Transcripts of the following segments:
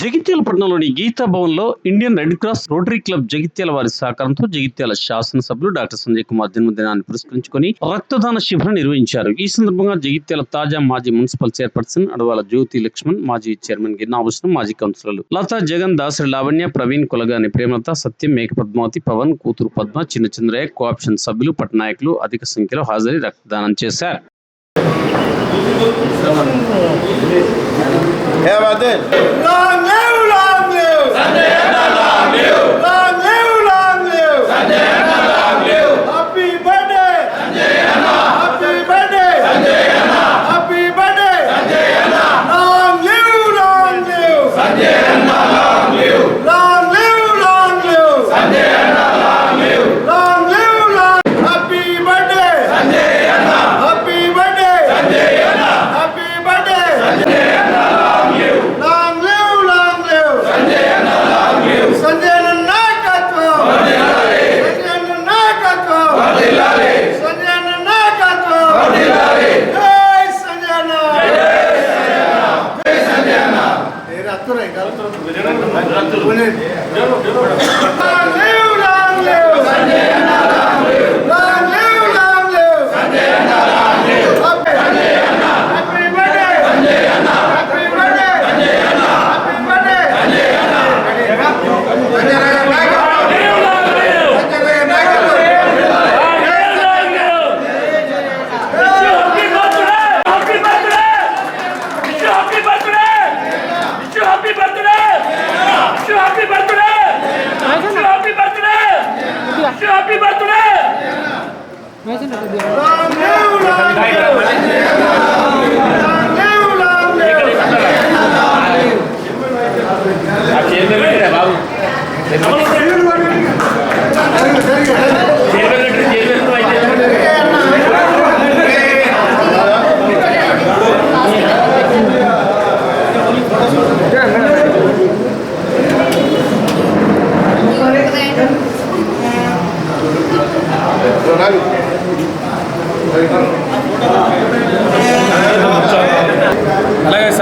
జగిత్యాల పట్టణంలోని గీతా భవన్లో Indian Red Cross Rotary Club Jagtial వారి సహకారంతో జగిత్యాల శాసనసభ్యులు డాక్టర్ సంజయ్ కుమార్ జన్మదినాన్ని పురస్కరించుకొని రక్తదాన శిబిరం నిర్వహించారు. ఈ సందర్భంగా జగిత్యాల తాజా మాజీ మున్సిపల్ చైర్పర్సన్ అడవాల జ్యోతి లక్ష్మణ్ మాజీ చైర్మన్ గిన్నాభూషణం మాజీ కౌన్సిలర్లు లతా జగన్ దాసరి లావణ్య ప్రవీణ్ కొలగాని ప్రేమలత సత్యం మేక పద్మావతి పవన్ కూతురు పద్మ చిన్న చంద్రయ్య కోఆప్షన్ సభ్యులు పట్టనాయకులు అధిక సంఖ్యలో హాజరై రక్తదానం చేశారు. Herr Vadel. Lan ne ulan ne? Sen de yana lan ne? ఏరా, అత్తురా, Happy birthday! ¡Aquí es de verde, vamos!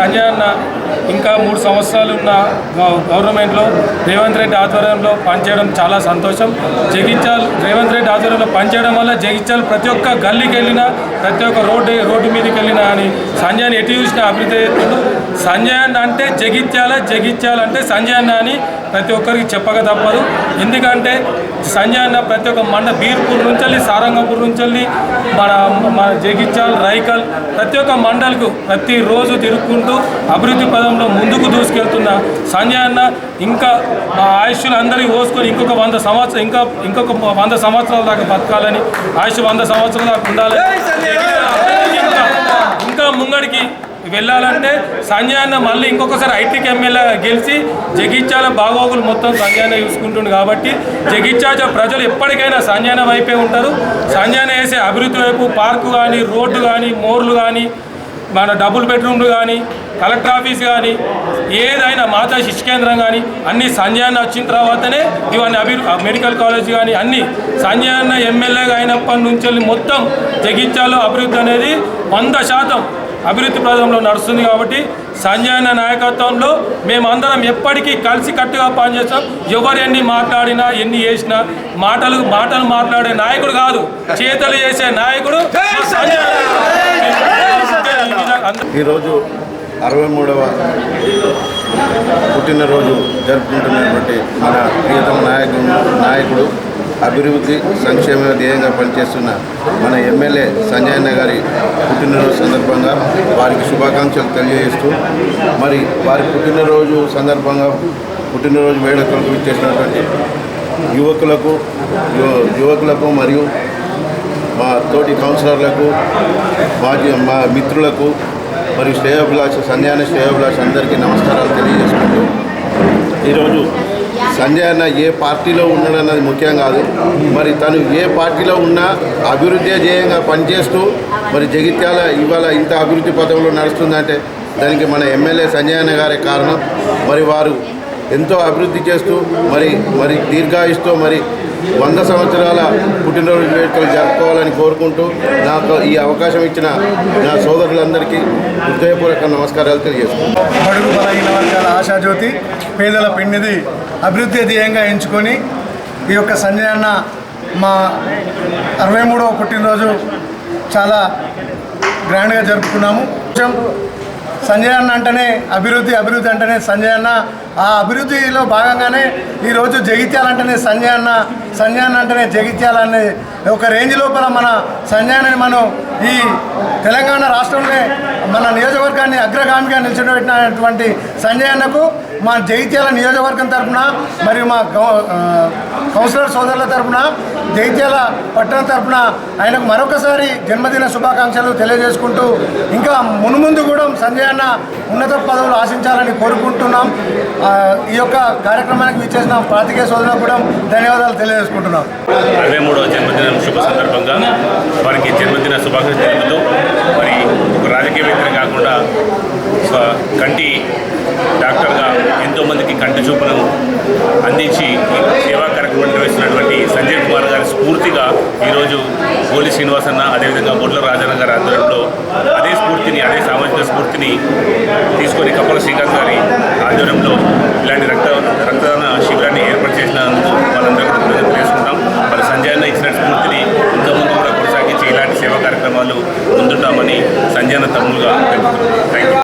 misalnya ఇంకా మూడు సంవత్సరాలు ఉన్న గవర్నమెంట్లో రేవంత్ రెడ్డి ఆధ్వర్యంలో పనిచేయడం చాలా సంతోషం. జగిత్యాల్ రేవంత్ రెడ్డి ఆధ్వర్యంలో పనిచేయడం వల్ల జగిత్యాల్ ప్రతి ఒక్క గల్లీకి వెళ్ళినా ప్రతి ఒక్క రోడ్డు రోడ్డు మీదకి వెళ్ళినా అని సంజయ్ ఎటు చూసినా అభివృద్ధి అవుతుంది సంజయ్ అన్న అంటే జగిత్యాల జగిత్యాల అంటే సంజయ్ అన్న అని ప్రతి ఒక్కరికి చెప్పక తప్పదు. ఎందుకంటే సంజయ్ అన్న ప్రతి ఒక్క మండ బీర్పూర్ నుంచి వెళ్ళి సారంగపూర్ నుంచి వెళ్ళి మన మన జగిత్యాల్ రైకల్ ప్రతి ఒక్క మండలకు ప్రతిరోజు తిరుక్కుంటూ అభివృద్ధి పదంలో ముందుకు దూసుకెళ్తున్న సంజయ్ అన్న ఇంకా మా ఆయుష్లు అందరికీ పోసుకొని ఇంకొక వంద సంవత్సరం ఇంకా ఇంకొక వంద సంవత్సరాల దాకా బతకాలని ఆయుష్ వంద సంవత్సరాల దాకా ఉండాలని ఇంకా ముంగడికి వెళ్ళాలంటే సంజయ్ అన్న మళ్ళీ ఇంకొకసారి ఐటీకి ఎమ్మెల్యే గెలిచి జగిత్యాల బాగోగులు మొత్తం సంజయ్ అన్న చూసుకుంటుండు కాబట్టి జగిత్యాల ప్రజలు ఎప్పటికైనా సంజయ్ అన్న వైపే ఉంటారు. సంజయ్ అన్న వేసే అభివృద్ధి వైపు పార్కు కానీ రోడ్డు కానీ మోర్లు కానీ మన డబుల్ బెడ్రూమ్లు కానీ కలెక్టర్ ఆఫీస్ కానీ ఏదైనా మాతా శిశు కేంద్రం కానీ అన్ని సంజయ్ అన్న వచ్చిన తర్వాతనే ఇవన్నీ అభివృ మెడికల్ కాలేజ్ కానీ అన్ని సంజయ్ అన్న ఎమ్మెల్యేగా అయినప్పటి నుంచి మొత్తం జగిత్యాలో అభివృద్ధి అనేది వంద శాతం అభివృద్ధి పదంలో నడుస్తుంది కాబట్టి సంజయ్ అన్న నాయకత్వంలో మేమందరం ఎప్పటికీ కలిసి కట్టుగా పనిచేస్తాం. ఎవరు ఎన్ని మాట్లాడినా ఎన్ని చేసినా మాటలు మాటలు మాట్లాడే నాయకుడు కాదు చేతలు చేసే నాయకుడు మా సంజయ్ అన్న. అందరూ ఈరోజు అరవై మూడవ పుట్టినరోజు జరుపుకుంటున్నటువంటి మన ప్రియతమ నాయకుడు నాయకుడు అభివృద్ధి సంక్షేమ ధ్యేయంగా పనిచేస్తున్న మన ఎమ్మెల్యే సంజయన్న గారి పుట్టినరోజు సందర్భంగా వారికి శుభాకాంక్షలు తెలియజేస్తూ మరి వారి పుట్టినరోజు సందర్భంగా పుట్టినరోజు వేడుకలకు ఇచ్చేసినటువంటి యువకులకు యువకులకు మరియు మా తోటి కౌన్సిలర్లకు మాజీ మా మిత్రులకు మరియు శ్రేయోభిలాష సంధ్యాన శ్రేయోభిలాష అందరికీ నమస్కారాలు తెలియజేసుకుంటూ. ఈరోజు సంజయ్ అన్న ఏ పార్టీలో ఉన్నాడన్నది ముఖ్యం కాదు. మరి తను ఏ పార్టీలో ఉన్నా అభివృద్ధి ధ్యేయంగా పనిచేస్తూ మరి జగిత్యాల ఇవాళ ఇంత అభివృద్ధి పథంలో నడుస్తుందంటే దానికి మన ఎమ్మెల్యే సంజయ్ అన్న గారే కారణం. మరి వారు ఎంతో అభివృద్ధి చేస్తూ మరి మరి దీర్ఘాయుష్తో మరి వంద సంవత్సరాల పుట్టినరోజు వేడుకలు జరుపుకోవాలని కోరుకుంటూ నాకు ఈ అవకాశం ఇచ్చిన నా సోదరులందరికీ హృదయపూర్వక నమస్కారాలు తెలియజేస్తున్నాను. ఆశాజ్యోతి పేదల పిండిది అభివృద్ధి ధ్యేయంగా ఎంచుకొని ఈ యొక్క సంజయ్ అన్న మా అరవై మూడవ పుట్టినరోజు చాలా గ్రాండ్గా జరుపుకున్నాము. సంజయ్ అన్న అంటేనే అభివృద్ధి అభివృద్ధి అంటేనే సంజయ్ అన్న. ఆ అభివృద్ధిలో భాగంగానే ఈరోజు జగిత్యాల అంటేనే సంజయ్ అన్న. సంజయ్ అన్న అంటేనే జగిత్యాల అనే ఒక రేంజ్ లోపల మన సంజయ్ అన్నని మనం ఈ తెలంగాణ రాష్ట్రంలో మన నియోజకవర్గాన్ని అగ్రగామిగా నిలిచినటువంటి సంజయ్ అన్నకు మా జైత్యాల నియోజకవర్గం తరఫున మరియు మా కౌన్సిలర్ సోదరుల తరఫున జైత్యాల పట్టణం తరఫున ఆయనకు మరొకసారి జన్మదిన శుభాకాంక్షలు తెలియజేసుకుంటూ ఇంకా మునుముందు కూడా సంజయ్ అన్న ఉన్నత పదవులు ఆశించాలని కోరుకుంటున్నాం. ఈ యొక్క కార్యక్రమానికి విచ్చేసిన పాతికేయ సోదరులకు కూడా ధన్యవాదాలు తెలియజేసుకుంటున్నాం. వెలుచూపులను అందించి సేవా కార్యక్రమం నిర్వహిస్తున్నటువంటి సంజయ్ కుమార్ గారి స్ఫూర్తిగా ఈరోజు గోలి శ్రీనివాస్ అన్న అదేవిధంగా బొడ్ల రాజన్న గారి ఆధ్వర్యంలో అదే స్ఫూర్తిని అదే సామాజిక స్ఫూర్తిని తీసుకొని కప్పల శ్రీకాంత్ గారి ఆధ్వర్యంలో ఇలాంటి రక్త